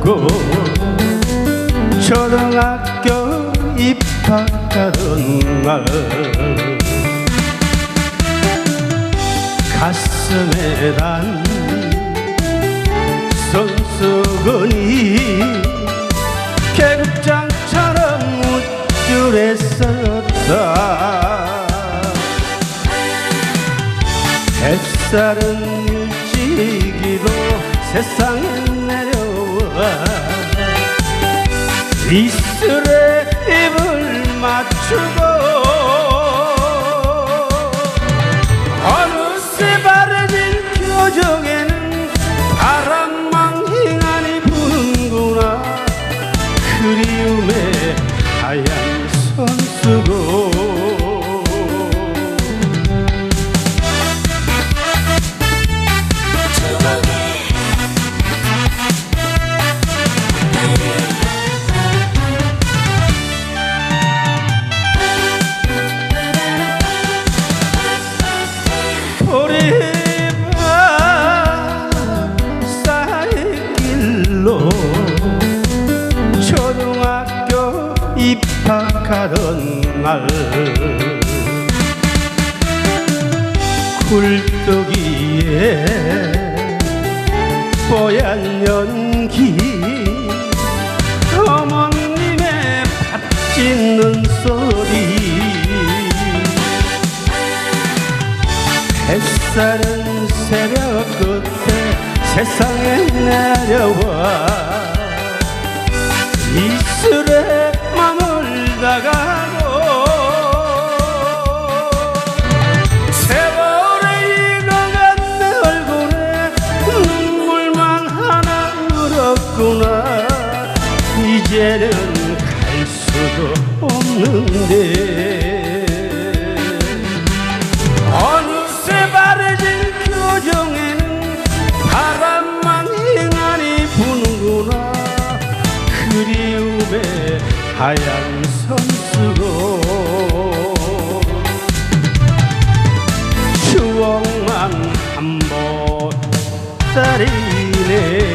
잡고 초등학교 입학하던 날 가슴에 단 손수건이 계급장처럼 우쭐했었다. 햇살은 일찍이도 세상에 내려와 이슬에 입을 맞추고 입학하던 날 굴뚝이에 뽀얀 연기 어머님의 밥 짓는 소리 햇살은 새벽 끝에 세상에 내려와 이슬에 흘었구나. 이제는 갈 수도 없는데. 어느새 바래진 표정에는 바람만 행하니 부는구나. 그리움의 하얀 손수고 추억만 한번 따리네